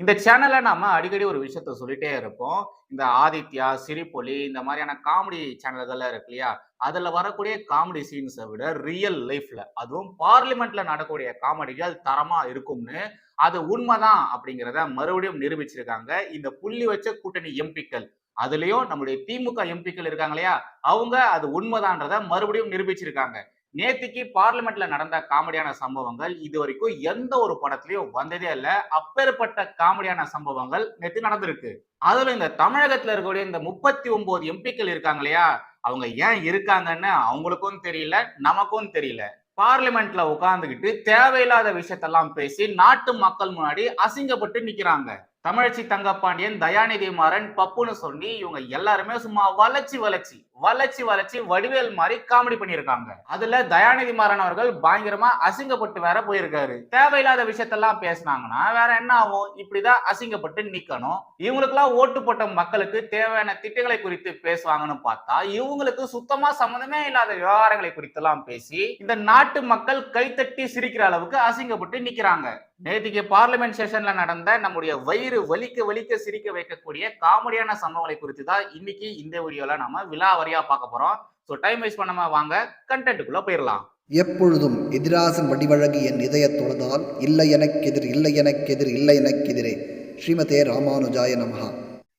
இந்த சேனல்ல நாம அடிக்கடி ஒரு விஷயத்த சொல்லிட்டே இருப்போம். இந்த ஆதித்யா சிரிப்பொலி இந்த மாதிரியான காமெடி சேனல்கள்லாம் இருக்கு இல்லையா? அதுல வரக்கூடிய காமெடி சீன்ஸை விட ரியல் லைஃப்ல அதுவும் பார்லிமெண்ட்ல நடக்கக்கூடிய காமெடிகள் தரமா இருக்கும்னு அது உண்மைதான் அப்படிங்கிறத மறுபடியும் நிரூபிச்சிருக்காங்க. இந்த புள்ளி வச்ச கூட்டணி எம்பிக்கள் அதுலயும் நம்முடைய திமுக எம்பிக்கள் இருக்காங்க இல்லையா? அவங்க அது உண்மைதான்றத மறுபடியும் நிரூபிச்சிருக்காங்க. நேத்திக்கு பார்லிமெண்ட்ல நடந்த காமெடியான சம்பவங்கள் இது வரைக்கும் எந்த ஒரு படத்துலயும் வந்ததே இல்ல. அப்பேற்பட்ட காமெடியான சம்பவங்கள் நேத்து நடந்திருக்கு. அதுல இந்த தமிழகத்துல இருக்கக்கூடிய இந்த முப்பத்தி ஒன்பது எம்பிக்கள் இருக்காங்க இல்லையா? அவங்க ஏன் இருக்காங்கன்னு அவங்களுக்கும் தெரியல நமக்கும் தெரியல. பார்லிமெண்ட்ல உட்கார்ந்துகிட்டு தேவையில்லாத விஷயத்தெல்லாம் பேசி நாட்டு மக்கள் முன்னாடி அசிங்கப்பட்டு நிக்கிறாங்க. தமிழச்சி தங்கப்பாண்டியன் தயாநிதி மாறன் பப்புன்னு சொல்லி இவங்க எல்லாருமே சும்மா வளர்ச்சி வளர்ச்சி வளர்ச்சி வளர்ச்சி வடிவேல் மாதிரி காமெடி பண்ணியிருக்காங்க. அதுல தயாநிதி மாறன் அவர்கள் பயங்கரமா அசிங்கப்பட்டு வேற போயிருக்காரு. தேவையில்லாத விஷயத்தெல்லாம் பேசினாங்கன்னா வேற என்ன ஆகும்? இப்படிதான் அசிங்கப்பட்டு நிக்கணும். இவங்களுக்கெல்லாம் ஓட்டு போட்ட மக்களுக்கு தேவையான திட்டங்களை குறித்து பேசுவாங்கன்னு பார்த்தா இவங்களுக்கு சுத்தமா சம்மந்தமே இல்லாத விவகாரங்களை குறித்து எல்லாம் பேசி இந்த நாட்டு மக்கள் கைத்தட்டி சிரிக்கிற அளவுக்கு அசிங்கப்பட்டு நிக்கிறாங்க. நேற்றுக்கு பார்லிமெண்ட் செஷன்ல நடந்த நம்முடைய வயிறு வலிக்க வலிக்க சிரிக்க வைக்கக்கூடிய காமெடியான சம்பவங்களை குறித்து தான் இன்னைக்கு இந்த வீடியோல நம்ம விலாவரியா பார்க்க போறோம். ஸோ டைம் வேஸ்ட் பண்ணாம வாங்க கண்டென்ட்டுக்குள்ள போயிடலாம் எப்பொழுதும் எதிராசன் வடிவழகு என் இதயத் தொழுதால் இல்லை எனக்கெதிர் இல்லை எனக்கெதிர் இல்லை எனக்கெதிரே. ஸ்ரீமதே ராமானுஜாய நமஹா.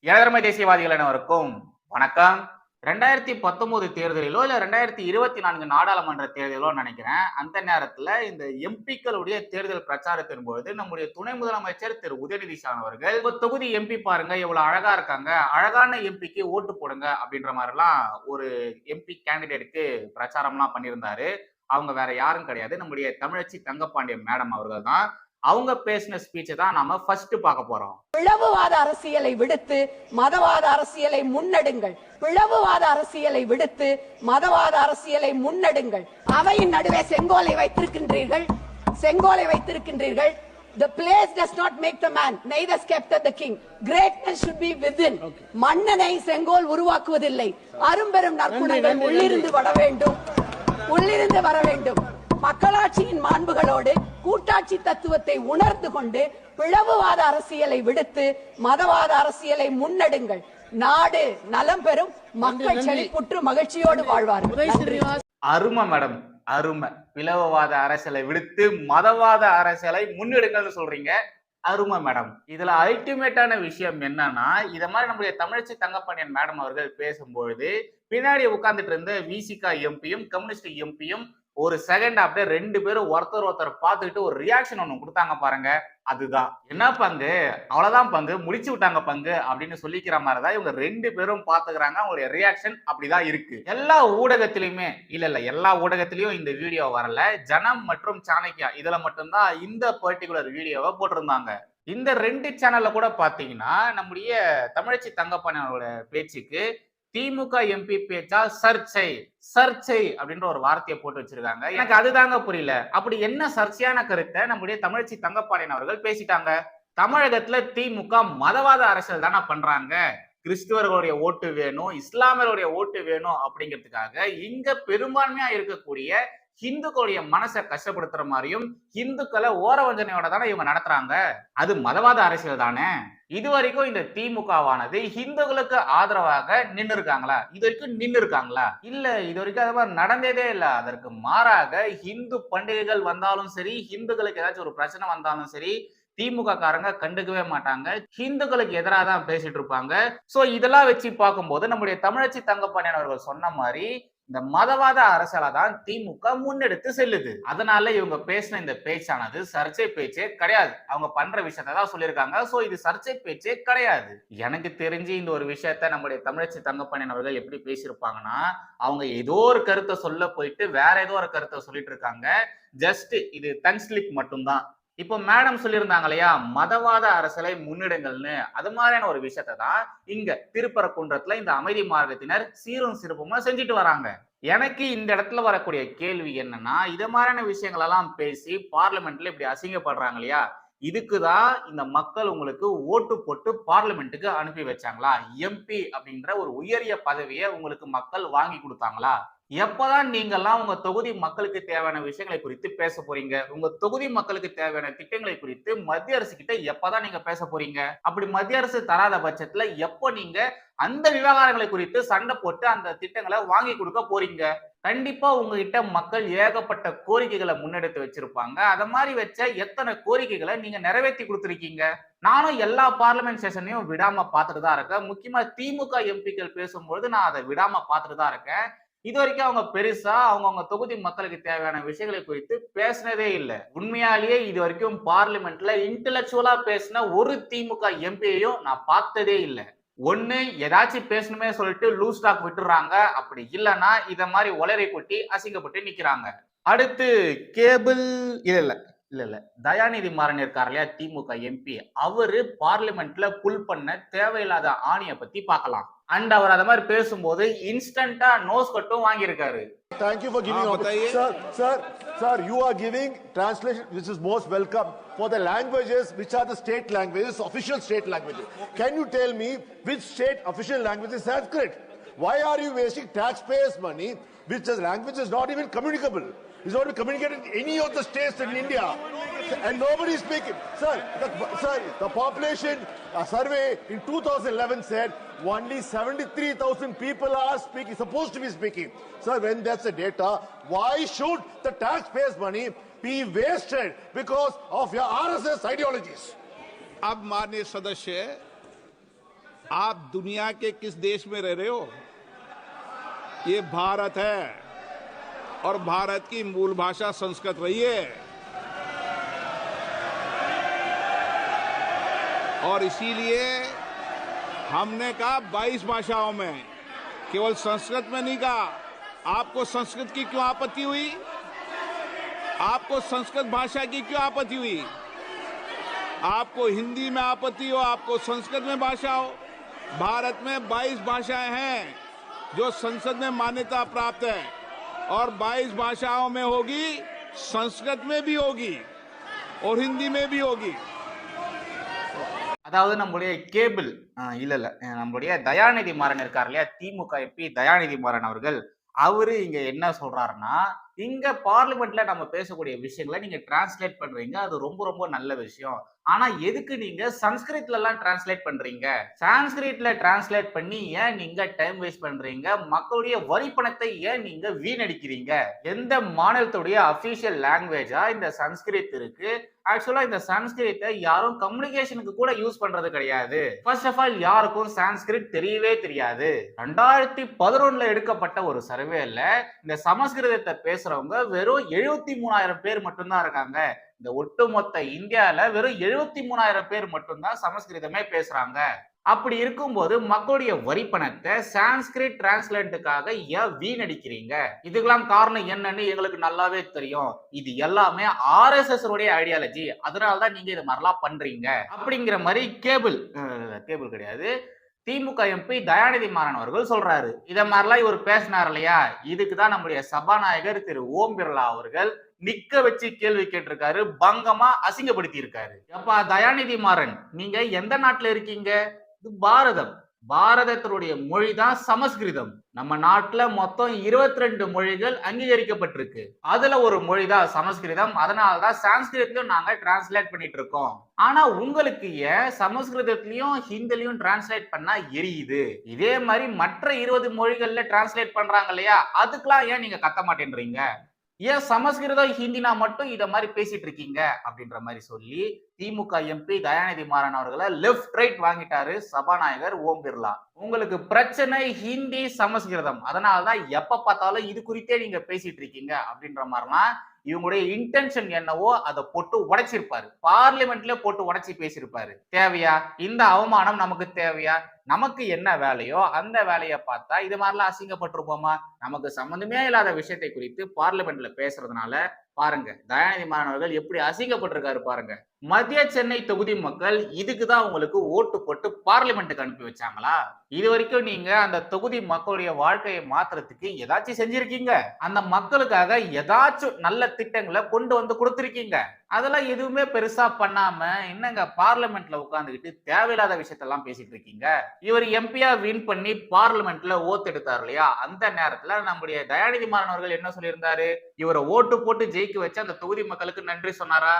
ஏழரை தேசியவாதிகள் அனைவருக்கும் வணக்கம். ரெண்டாயிரத்தி பத்தொன்பது தேர்தலிலோ இல்லை ரெண்டாயிரத்தி இருபத்தி நான்கு நாடாளுமன்ற தேர்தலோ நினைக்கிறேன். அந்த நேரத்தில் இந்த எம்பிக்களுடைய தேர்தல் பிரச்சாரத்தின் பொழுது நம்முடைய துணை முதலமைச்சர் திரு உதயநிதி ஸ்டாலின் அவர்கள் ஒரு தொகுதி எம்பி பாருங்க இவ்வளோ அழகா இருக்காங்க அழகான எம்பிக்கு ஓட்டு போடுங்க அப்படின்ற மாதிரிலாம் ஒரு எம்பி கேண்டிடேட்டுக்கு பிரச்சாரம்லாம் பண்ணியிருந்தாரு. அவங்க வேற யாரும் கிடையாது. நம்முடைய தமிழச்சி தங்கப்பாண்டியன் மேடம் அவர்கள் தான். அவங்க பேசின ஸ்பீச்சை தான் நாம ஃபர்ஸ்ட் பார்க்க போறோம். பிளவுவாத அரசியலை விடுத்து மதவாத அரசியலை முன்னெடுங்கள். பிளவுவாத அரசியலை விடுத்து மதவாத அரசியலை முன்னெடுங்கள். அவையின் நடுவே செங்கோலை வைத்திருக்கின்றீர்கள். செங்கோலை வைத்திருக்கின்றீர்கள். The place does not make the man, neither scepter the king. Greatness should be within. மன்னனை செங்கோல் உருவாக்குவதில்லை. அரும்பெரும் நற்குணங்கள் உள்ளிருந்து வர வேண்டும். உள்ளிருந்து வர வேண்டும். மக்களாட்சியின் மாண்புகளோடு கூட்டாட்சி தத்துவத்தை உணர்ந்து கொண்டு பிளவுவாத அரசியலை விடுத்து மதவாத அரசியலை முன்னெடுங்கள். நாடு நலம் பெறும். மக்கள் செழிப்புற்று மகிழ்ச்சியோடு வாழ்வார்கள். அருமை மேடம். அருமை. பிளவுவாத அரசியலை விடுத்து மதவாத அரசியலை முன்னெடுங்கள்னு சொல்றீங்க. அருமை மேடம். இதுல அல்டிமேட்டான விஷயம் என்னன்னா இத மாதிரி நம்முடைய தமிழச்சி தங்கப்பாண்டியன் மேடம் அவர்கள் பேசும்பொழுது பின்னாடி உட்கார்ந்துட்டு இருந்த விசிகா எம்பியும் கம்யூனிஸ்ட் எம்பியும் ஒரு செகண்ட் அப்படியே ரெண்டு பேரும் ஒருத்தர் ஒருத்தர் பார்த்துக்கிட்டு ஒரு ரியாக்ஷன் ஒன்று கொடுத்தாங்க பாருங்க. அதுதான். என்ன பங்கு? அவ்வளோதான் பங்கு. முடிச்சு விட்டாங்க பங்கு அப்படின்னு சொல்லிக்கிற மாதிரி தான் இவங்க ரெண்டு பேரும் பார்த்துக்கிறாங்க. அவங்களுடைய ரியாக்ஷன் அப்படிதான் இருக்கு. எல்லா ஊடகத்திலையுமே இல்லை இல்லை எல்லா ஊடகத்திலையும் இந்த வீடியோ வரல. ஜனம் மற்றும் சாணக்கியா இதில் மட்டும்தான் இந்த பர்டிகுலர் வீடியோவை போட்டிருந்தாங்க. இந்த ரெண்டு சேனல்ல கூட பாத்தீங்கன்னா நம்முடைய தமிழச்சி தங்கப்பானோட பேச்சுக்கு திமுக எம்பி பேச்சா சர்ச்சை சர்ச்சை அப்படின்ற ஒரு வார்த்தையை போட்டு வச்சிருக்காங்க. எனக்கு அதுதாங்க புரியல. அப்படி என்ன சர்ச்சையான கருத்தை நம்முடைய தமிழச்சி தங்கப்பாண்டியன் அவர்கள் பேசிட்டாங்க? தமிழகத்துல திமுக மதவாத அரசியல் தானே பண்றாங்க. கிறிஸ்துவர்களுடைய ஓட்டு வேணும் இஸ்லாமியர்களுடைய ஓட்டு வேணும் அப்படிங்கிறதுக்காக இங்க பெரும்பான்மையா இருக்கக்கூடிய ஹிந்துக்களுடைய மனசை கஷ்டப்படுத்துற மாதிரியும் ஹிந்துக்களை ஓரவஞ்சனையோட தானே இவங்க நடத்துறாங்க. அது மதவாத அரசியல் தானே. இது வரைக்கும் இந்த திமுகவானது ஹிந்துக்களுக்கு ஆதரவாக நின்று இருக்காங்களா இது வரைக்கும் நின்று இருக்காங்களா இல்ல இது வரைக்கும் அது மாதிரி நடந்ததே இல்ல. அதற்கு மாறாக ஹிந்து பண்டிகைகள் வந்தாலும் சரி ஹிந்துக்களுக்கு ஏதாச்சும் ஒரு பிரச்சனை வந்தாலும் சரி திமுக காரங்க கண்டுக்கவே மாட்டாங்க. ஹிந்துக்களுக்கு எதிராக தான் பேசிட்டு இருப்பாங்க. சோ இதெல்லாம் வச்சு பார்க்கும்போது நம்முடைய தமிழச்சி தங்கப்பாண்டியன் அவர்கள் சொன்ன மாதிரி இந்த மதவாத அரசியலை தான் திமுக முன்னெடுத்து செல்லுது. அதனால இவங்க பேசின இந்த பேச்சானது சர்ச்சை பேச்சே கிடையாது. அவங்க பண்ற விஷயத்த தான் சொல்லியிருக்காங்க. சோ இது சர்ச்சை பேச்சே கிடையாது. எனக்கு தெரிஞ்சு இந்த ஒரு விஷயத்த நம்முடைய தமிழச்சி தங்கப்பாண்டியன் அவர்கள் எப்படி பேசியிருப்பாங்கன்னா அவங்க ஏதோ ஒரு கருத்தை சொல்ல போயிட்டு வேற ஏதோ ஒரு கருத்தை சொல்லிட்டு இருக்காங்க. ஜஸ்ட் இது தன் ஸ்லிப் மட்டும்தான். இப்போ மேடம் சொல்லியிருந்தாங்க இல்லையா? மதவாத அரசலை முன்னிடுங்கள்னு. அது மாதிரியான ஒரு விஷயத்தை தான் இங்க திருப்பரக்குன்றத்துல இந்த அமைதி மார்க்கத்தினர் சீரும் சிறப்புமா செஞ்சுட்டு வராங்க. எனக்கு இந்த இடத்துல வரக்கூடிய கேள்வி என்னன்னா இது மாதிரியான விஷயங்கள் எல்லாம் பேசி பார்லிமெண்ட்ல இப்படி அசிங்கப்படுறாங்க இல்லையா? இதுக்கு தான் இந்த மக்கள் உங்களுக்கு ஓட்டு போட்டு பார்லிமெண்ட்டுக்கு அனுப்பி வச்சாங்களா? எம்பி அப்படின்ற ஒரு உயரிய பதவியை உங்களுக்கு மக்கள் வாங்கி கொடுத்தாங்களா? எப்பதான் நீங்கெல்லாம் உங்க தொகுதி மக்களுக்கு தேவையான விஷயங்களை குறித்து பேச போறீங்க உங்க தொகுதி மக்களுக்கு தேவையான திட்டங்களை குறித்து மத்திய அரசு கிட்ட எப்பதான் நீங்க பேச போறீங்க? அப்படி மத்திய அரசு தராத பட்சத்துல எப்போ நீங்க அந்த விவகாரங்களை குறித்து சண்டை போட்டு அந்த திட்டங்களை வாங்கி கொடுக்க போறீங்க? கண்டிப்பா உங்ககிட்ட மக்கள் ஏகப்பட்ட கோரிக்கைகளை முன்னெடுத்து வச்சிருப்பாங்க. அத மாதிரி வச்ச எத்தனை கோரிக்கைகளை நீங்க நிறைவேற்றி கொடுத்துருக்கீங்க? நானும் எல்லா பார்லிமெண்ட் செஷனையும் விடாம பார்த்துட்டு தான் இருக்கேன். முக்கியமா திமுக எம்பிக்கள் பேசும்பொழுது நான் அதை விடாம பார்த்துட்டு தான் இருக்கேன். இது வரைக்கும் அவங்க பெருசா அவங்கவுங்க தொகுதி மக்களுக்கு தேவையான விஷயங்களை குறித்து பேசினதே இல்லை. உண்மையாலேயே இது வரைக்கும் பார்லிமெண்ட்ல இன்டலெக்சுவலா பேசின ஒரு திமுக எம்பியையும் நான் பார்த்ததே இல்லை. ஒண்ணு ஏதாச்சும் பேசணுமே சொல்லிட்டு லூஸ் டாக் விட்டுறாங்க. அப்படி இல்லைன்னா இதை மாதிரி ஒளரை கொட்டி அசிங்கப்பட்டு நிக்கிறாங்க. அடுத்து கேபிள் இல்ல இல்ல இல்ல இல்ல. தயாநிதி மாறன் இருக்கார் இல்லையா திமுக எம்பி அவரு பார்லிமெண்ட்ல புல் பண்ண தேவையில்லாத ஆணையை பத்தி பார்க்கலாம். அண்ட் அவர் அத மாதிரி பேசும்போது இன்ஸ்டன்டா நோஸ் கட்டும் வாங்கியிருக்காரு. Thank you for giving ah, sir sir sir you are giving translation which is most welcome for the languages which are the state languages official state languages. Can you tell me which state official language is sanskrit why are you wasting taxpayers money which is language is not even communicable? It's not even communicated in any of the states in india. And nobody is speaking. Sir sir the population survey in 2011 said only 73,000 people are speaking, supposed to be speaking. Sir, when that's the data, why should the taxpayers' money be wasted because of your RSS ideologies? अब माननीय सदस्य आप दुनिया के किस देश में रह रहे हो ये भारत है और भारत की मूल भाषा संस्कृत रही है और इसीलिए हमने कहा 22 भाषाओं में। केवल संस्कृत में नहीं कहा। आपको संस्कृत की क्यों आपत्ति हुई? आपको संस्कृत भाषा की क्यों आपत्ति हुई? आपको हिंदी में आपत्ति हो, आपको संस्कृत में भाषा हो। भारत में 22 भाषाएँ हैं जो संसद में मान्यता प्राप्त है। और 22 भाषाओं में होगी, संस्कृत में भी होगी और हिंदी में भी होगी। அதாவது நம்முடைய கேபிள் இல்லை இல்ல. இல்ல நம்முடைய தயாநிதி மாறன் இருக்கார் இல்லையா? திமுக எம்பி தயாநிதி மாறன் அவர்கள். அவரு இங்க என்ன சொல்றாருன்னா இங்க பார்லிமெண்ட்ல நம்ம பேசக்கூடிய விஷயங்களை நீங்க டிரான்ஸ்லேட் பண்றீங்க. அது ரொம்ப ரொம்ப நல்ல விஷயம். ஆனா எதுக்கு நீங்க சன்ஸ்கிரிட்ல எல்லாம் டிரான்ஸ்லேட் பண்றீங்க? சான்ஸ்கிரிட்ல டிரான்ஸ்லேட் பண்ணி ஏன் நீங்க டைம் வேஸ்ட் பண்றீங்க? மக்களுடைய வரி பணத்தை ஏன் நீங்க வீணடிக்கிறீங்க? எந்த மாநிலத்துடைய அபிஷியல் லாங்குவேஜா இந்த சன்ஸ்கிரிட் இருக்கு? ஆக்சுவலா இந்த சான்ஸ்கிரிட்டை யாரும் கம்யூனிகேஷனுக்கு கூட யூஸ் பண்றது கிடையாது. ஃபர்ஸ்ட் ஆஃப் ஆல் யாருக்கும் சான்ஸ்கிரிட் தெரியவே தெரியாது. ரெண்டாயிரத்தி பதினொன்னுல எடுக்கப்பட்ட ஒரு சர்வேல இந்த சமஸ்கிருதத்தை பேச பேசுறவங்க வெறும் எழுபத்தி மூணாயிரம் பேர் மட்டும்தான் இருக்காங்க. இந்த ஒட்டுமொத்த இந்தியால வெறும் எழுபத்தி மூணாயிரம் பேர் மட்டும்தான் சமஸ்கிருதமே பேசுறாங்க. அப்படி இருக்கும்போது மக்களுடைய வரி பணத்தை சான்ஸ்கிரிட் டிரான்ஸ்லேட்டுக்காக ஏன் வீணடிக்கிறீங்க? இதுக்கெல்லாம் காரணம் என்னன்னு எங்களுக்கு நல்லாவே தெரியும். இது எல்லாமே ஆர்எஸ்எஸ் உடைய ஐடியாலஜி அதனால தான் நீங்க இது மாதிரிலாம் பண்றீங்க. அப்படிங்கிற மாதிரி கேபிள் கேபிள் கிடையாது. திமுக எம்பி தயாநிதி மாறன் அவர்கள் சொல்றாரு. இதை மாதிரிலாம் இவர் பேசினார் இல்லையா? இதுக்கு தான் நம்முடைய சபாநாயகர் திரு ஓம் பிர்லா அவர்கள் நிக்க வச்சு கேள்வி கேட்டிருக்காரு. பங்கமா அசிங்கப்படுத்தி இருக்காரு அப்பா தயாநிதி மாறன் நீங்க எந்த நாட்டுல இருக்கீங்க? இது பாரதம். பாரதத்தினுடைய மொழி தான் சமஸ்கிருதம். நம்ம நாட்டுல மொத்தம் 22 மொழிகள் அங்கீகரிக்கப்பட்டிருக்கு. அதுல ஒரு மொழி தான் சமஸ்கிருதம். அதனாலதான் சான்ஸ்கிருத்லயும் நாங்க டிரான்ஸ்லேட் பண்ணிட்டு இருக்கோம் ஆனா உங்களுக்கு ஏன் சமஸ்கிருதத்திலயும் ஹிந்திலையும் டிரான்ஸ்லேட் பண்ணா எரியுது? இதே மாதிரி மற்ற இருபது மொழிகள்ல டிரான்ஸ்லேட் பண்றாங்க இல்லையா? அதுக்கெல்லாம் ஏன் நீங்க கத்த மாட்டேன்றீங்க? ஏன் சமஸ்கிருதம் ஹிந்தினா மட்டும் இதை மாதிரி பேசிட்டு இருக்கீங்க அப்படின்ற மாதிரி சொல்லி திமுக எம்பி தயாநிதி மாறன் அவர்களை லெஃப்ட் ரைட் வாங்கிட்டாரு சபாநாயகர் ஓம் பிர்லா. உங்களுக்கு பிரச்சனை ஹிந்தி சமஸ்கிருதம். அதனாலதான் எப்ப பார்த்தாலும் இது குறித்தே நீங்க பேசிட்டு இருக்கீங்க அப்படின்ற மாதிரிலாம் இவங்களுடைய இன்டென்ஷன் என்னவோ அதை போட்டு உடைச்சிருப்பாரு. பார்லிமெண்ட்ல போட்டு உடைச்சி பேசியிருப்பாரு. தேவையா? இந்த அவமானம் நமக்கு தேவையா? நமக்கு என்ன வேலையோ அந்த வேலையை பார்த்தா இது மாதிரிலாம் அசிங்கப்பட்டிருப்போமா? நமக்கு சம்மந்தமே இல்லாத விஷயத்தை குறித்து பார்லிமெண்ட்ல பேசுறதுனால பாருங்க. தயாநிதி மாறன் அவர்கள் எப்படி அசிங்கப்பட்டிருக்காரு பாருங்க. மத்திய சென்னை தொகுதி மக்கள் இதுக்கு தான் உங்களுக்கு ஓட்டு போட்டு பார்லிமெண்ட்டுக்கு அனுப்பி வச்சாங்களா? இது வரைக்கும் நீங்க அந்த தொகுதி மக்களுடைய வாழ்க்கையை மாத்துறதுக்கு ஏதாச்சும் செஞ்சிருக்கீங்க. அந்த மக்களுக்காக ஏதாச்சும் நல்ல திட்டங்களை கொண்டு வந்து கொடுத்துருக்கீங்க. அதெல்லாம் எதுவுமே பெருசா பண்ணாம என்னங்க பார்லிமெண்ட்ல உட்காந்துக்கிட்டு தேவையில்லாத விஷயத்தெல்லாம் பேசிட்டு இருக்கீங்க? இவர் எம்பியா வின் பண்ணி பார்லிமெண்ட்ல ஓத்து எடுத்தார் இல்லையா? அந்த நேரத்துல நம்முடைய தயாநிதி மாறன் அவர்கள் என்ன சொல்லியிருந்தாரு? இவரை ஓட்டு போட்டு ஜெயிக்க வச்சு அந்த தொகுதி மக்களுக்கு நன்றி சொன்னாரா?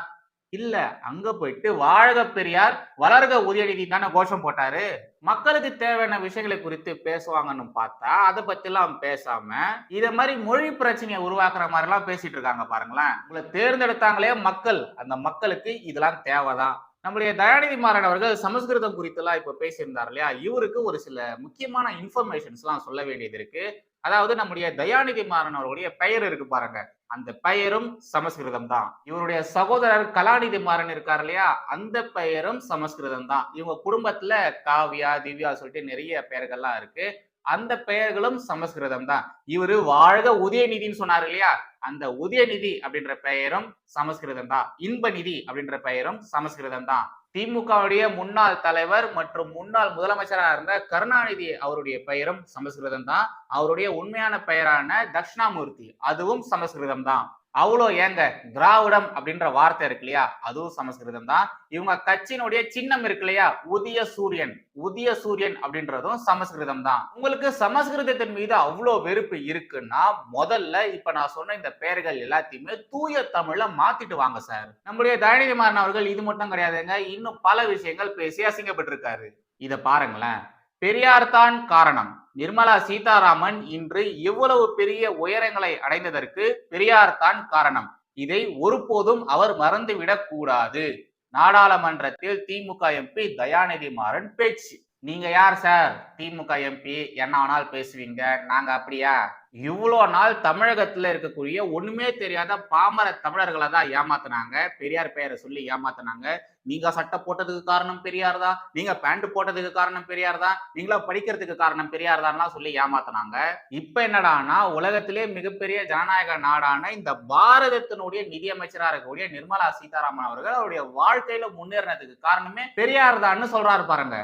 இல்ல அங்க போயிட்டு வாழக பெரியார் வளர்க உதயநிதி தானே கோஷம் போட்டாரு? மக்களுக்கு தேவையான விஷயங்களை குறித்து பேசுவாங்கன்னு பார்த்தா அதை பத்திலாம் பேசாம இத மாதிரி மொழி பிரச்சனையை உருவாக்குற மாதிரி எல்லாம் பேசிட்டு இருக்காங்க பாருங்களேன். உங்களை தேர்ந்தெடுத்தாங்களே மக்கள். அந்த மக்களுக்கு இதெல்லாம் தேவைதான். நம்முடைய தயாநிதி மாறன் அவர்கள் சமஸ்கிருதம் குறித்தெல்லாம் இப்போ பேசியிருந்தார் இல்லையா? இவருக்கு ஒரு சில முக்கியமான இன்ஃபர்மேஷன்ஸ்லாம் சொல்ல வேண்டியது இருக்கு. அதாவது நம்முடைய தயாநிதி மாறன் அவர்களுடைய பெயர் இருக்கு பாருங்க. அந்த பெயரும் சமஸ்கிருதம் தான். இவருடைய சகோதரர் கலாநிதி மாறன் இருக்கார் இல்லையா? அந்த பெயரும் சமஸ்கிருதம் தான். இவங்க குடும்பத்துல காவியா திவ்யா சொல்லிட்டு நிறைய பெயர்கள்லாம் இருக்கு. அந்த பெயர்களும் சமஸ்கிருதம் தான் இவரு வாழ்க உதயநிதின்னு சொன்னார் இல்லையா? அந்த உதயநிதி அப்படின்ற பெயரும் சமஸ்கிருதம் தான் இன்பநிதி அப்படின்ற பெயரும் சமஸ்கிருதம் தான் திமுகவுடைய முன்னாள் தலைவர் மற்றும் முன்னாள் முதலமைச்சராக இருந்த கருணாநிதி அவருடைய பெயரும் சமஸ்கிருதம் தான் அவருடைய உண்மையான பெயரான தட்சிணாமூர்த்தி அதுவும் சமஸ்கிருதம் தான் அவ்வளோ ஏங்க திராவிடம் அப்படின்ற வார்த்தை இருக்கு இல்லையா? அதுவும் சமஸ்கிருதம் தான். இவங்க கட்சியினுடைய சின்னம் இருக்கு இல்லையா? உதய சூரியன் உதய சூரியன் அப்படின்றதும் சமஸ்கிருதம் தான். உங்களுக்கு சமஸ்கிருதத்தின் மீது அவ்வளோ வெறுப்பு இருக்குன்னா முதல்ல இப்ப நான் சொன்ன இந்த பெயர்கள் எல்லாத்தையுமே தூய தமிழ்ல மாத்திட்டு வாங்க சார். நம்முடைய தயாநிதி மாறன் அவர்கள் இது மட்டும் கிடையாதுங்க இன்னும் பல விஷயங்கள் பேசி அசிங்கப்பட்டிருக்காரு. இதை பாருங்களேன். பெரியார் தான் காரணம். நிர்மலா சீதாராமன் இன்று இவ்வளவு பெரிய உயரங்களை அடைந்ததற்கு பெரியார் தான் காரணம். இதை ஒருபோதும் அவர் மறந்துவிடக் கூடாது. நாடாளுமன்றத்தில் திமுக எம்பி தயாநிதி மாறன் பேச்சு. நீங்க யார் சார்? திமுக எம்பி. என்ன ஆனால் பேசுவீங்க. நாங்க அப்படியா? இவ்வளோ நாள் தமிழகத்தில் இருக்கக்கூடிய ஒண்ணுமே தெரியாத பாமர தமிழர்களை தான் ஏமாத்தினாங்க. பெரியார் பெயரை சொல்லி ஏமாத்தினாங்க. நீங்க சட்டை போட்டதுக்கு காரணம் பெரியார் தான். நீங்க பேண்ட் போட்டதுக்கு காரணம் பெரியார் தான். நீங்களா படிக்கிறதுக்கு காரணம் பெரியார் தான்லாம் சொல்லி ஏமாத்தினாங்க. இப்ப என்னடானா உலகத்திலே மிகப்பெரிய ஜனநாயக நாடான இந்த பாரதத்தினுடைய நிதியமைச்சரா இருக்கக்கூடிய நிர்மலா சீதாராமன் அவர்கள் அவருடைய வாழ்க்கையில முன்னேறினதுக்கு காரணமே பெரியார் தான்னு சொல்றாரு பாருங்க.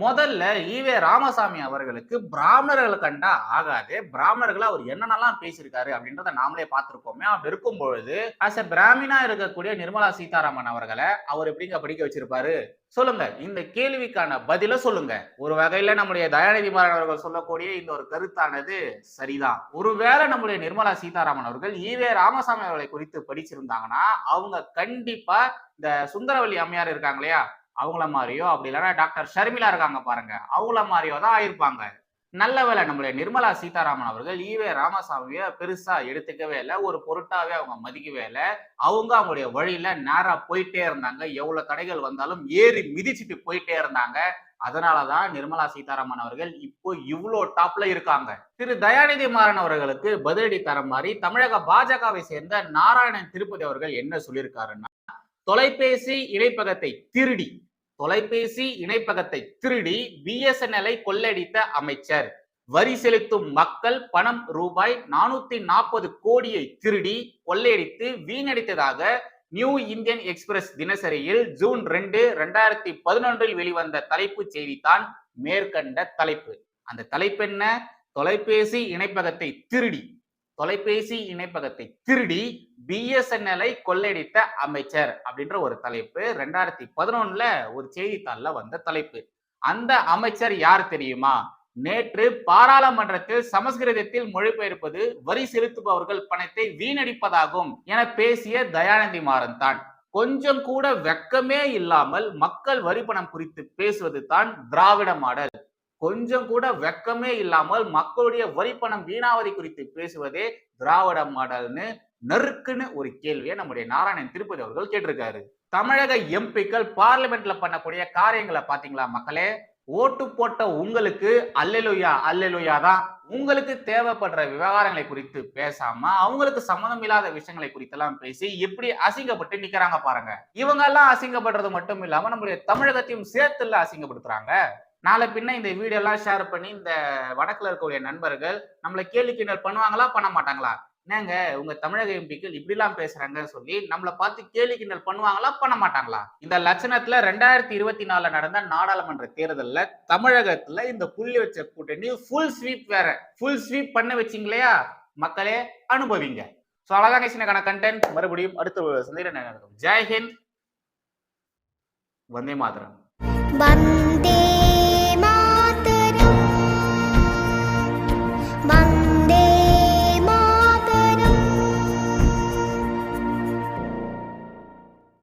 முதல்ல ஈவே ராமசாமி அவர்களுக்கு பிராமணர்களை கண்டா ஆகாது. பிராமணர்களை அவர் என்னென்னலாம் பேசியிருக்காரு அப்படின்றத நாமளே பார்த்துருக்கோமே. அப்படி இருக்கும் பொழுது அஸ் எ பிராமினா இருக்கக்கூடிய நிர்மலா சீதாராமன் அவர்களை அவர் எப்படிங்க படிக்க வச்சிருப்பாரு? சொல்லுங்க. இந்த கேள்விக்கான பதில சொல்லுங்க. ஒரு வகையில நம்முடைய தயாநிதி மாறன் அவர்கள் சொல்லக்கூடிய இந்த ஒரு கருத்தானது சரிதான். ஒருவேளை நம்முடைய நிர்மலா சீதாராமன் அவர்கள் ஈவே ராமசாமி அவர்களை குறித்து படிச்சிருந்தாங்கன்னா அவங்க கண்டிப்பா இந்த சுந்தரவல்லி அம்மையார் இருக்காங்க இல்லையா? அவங்கள மாதிரியோ அப்படி இல்லைன்னா டாக்டர் ஷர்மிளா இருக்காங்க பாருங்க. அவங்கள மாதிரியோ தான் ஆயிருப்பாங்க நல்ல வேலை நம்மளுடைய நிர்மலா சீதாராமன் அவர்கள் ஈவே ராமசாமியை பெருசா எடுத்துக்கவே இல்லை. ஒரு பொருட்டாவே அவங்க மதிக்கவே இல்லை. அவங்க அவங்களுடைய வழியில நேரா போயிட்டே இருந்தாங்க. எவ்வளவு தடைகள் வந்தாலும் ஏறி மிதிச்சிட்டு போயிட்டே இருந்தாங்க. அதனாலதான் நிர்மலா சீதாராமன் அவர்கள் இப்போ இவ்வளோ டாப்ல இருக்காங்க. திரு தயாநிதி மாறன் அவர்களுக்கு பதிலடி தர மாதிரி தமிழக பாஜகவை சேர்ந்த நாராயணன் திருப்பதி அவர்கள் என்ன சொல்லியிருக்காருன்னா தொலைபேசி இணைப்பகத்தை திருடி. தொலைபேசி இணைப்பகத்தை திருடி பிஎஸ்என்எல்ஐ கொள்ளடித்த அமைச்சர். வரி செலுத்தும் மக்கள் பணம் ரூபாய் நானூத்தி நாற்பது கோடியை திருடி கொள்ளையடித்து வீணடித்ததாக நியூ இந்தியன் எக்ஸ்பிரஸ் தினசரியில் ஜூன் ரெண்டு ரெண்டாயிரத்தி பதினொன்றில் வெளிவந்த தலைப்பு செய்திதான் மேற்கண்ட தலைப்பு. அந்த தலைப்பு என்ன? தொலைபேசி இணைப்பகத்தை திருடி தொலைபேசி இணைப்பகத்தை திருடி பிஎஸ்என்எல்ஐ கொள்ளையடித்த அமைச்சர் அப்படின்ற ஒரு தலைப்பு. ரெண்டாயிரத்தி பதினொன்னுல ஒரு செய்தித்தாள்ல வந்த தலைப்பு. அந்த அமைச்சர் யார் தெரியுமா? நேற்று பாராளுமன்றத்தில் சமஸ்கிருதத்தில் மொழிபெயர்ப்பது வரி செலுத்துபவர்கள் பணத்தை வீணடிப்பதாகும் என பேசிய தயானந்தி மாறன் தான். கொஞ்சம் கூட வெக்கமே இல்லாமல் மக்கள் வரி பணம் குறித்து பேசுவது தான் திராவிட மாடல். கொஞ்சம் கூட வெக்கமே இல்லாமல் மக்களுடைய வரி பணம் வீணாவதி குறித்து பேசுவதே திராவிட மாடல்னு நறுக்குன்னு ஒரு கேள்வியை நம்முடைய நாராயணன் திருப்பதி அவர்கள் கேட்டிருக்காரு. தமிழக எம்பிக்கள் பார்லிமெண்ட்ல பண்ணக்கூடிய காரியங்களை பாத்தீங்களா மக்களே? ஓட்டு போட்ட உங்களுக்கு அல்லலுயா அல்லலுயா தான். உங்களுக்கு தேவைப்படுற விவகாரங்களை குறித்து பேசாம அவங்களுக்கு சம்மந்தம் இல்லாத விஷயங்களை குறித்தெல்லாம் பேசி எப்படி அசிங்கப்பட்டு நிக்கிறாங்க பாருங்க. இவங்க எல்லாம் அசிங்கப்படுறது மட்டும் இல்லாம நம்மளுடைய தமிழகத்தையும் சேர்த்துல அசிங்கப்படுத்துறாங்க. நாளை பின்ன இந்த வீடியோ எல்லாம் ஷேர் பண்ணி இந்த வடக்குல இருக்கக்கூடிய நண்பர்கள் நம்மளை கேள்வி கிண்டல் பண்ணுவாங்களா பண்ண மாட்டாங்களா? என்னங்க உங்க தமிழக எம்பிக்கள் இப்படிலாம் பேசுறாங்கன்னு சொல்லி நம்மளை பார்த்து கேள்வி கிண்டல் பண்ணுவாங்களா பண்ண மாட்டாங்களா? இந்த லட்சணத்துல ரெண்டாயிரத்தி இருபத்தி நாலுல நடந்த நாடாளுமன்ற தேர்தலில் தமிழகத்துல இந்த புள்ளி வச்ச கூட்டணி ஃபுல் ஸ்வீப் வேற. ஃபுல் ஸ்வீப் பண்ண வச்சிங்களையா? மக்களே அனுபவிங்க. ஸோ அழகாக சின்னக்கான கண்டென்ட் மறுபடியும் அடுத்த சந்திர நடக்கும் ஜெய்ஹிந்த் வந்தே மாதரம். வந்தே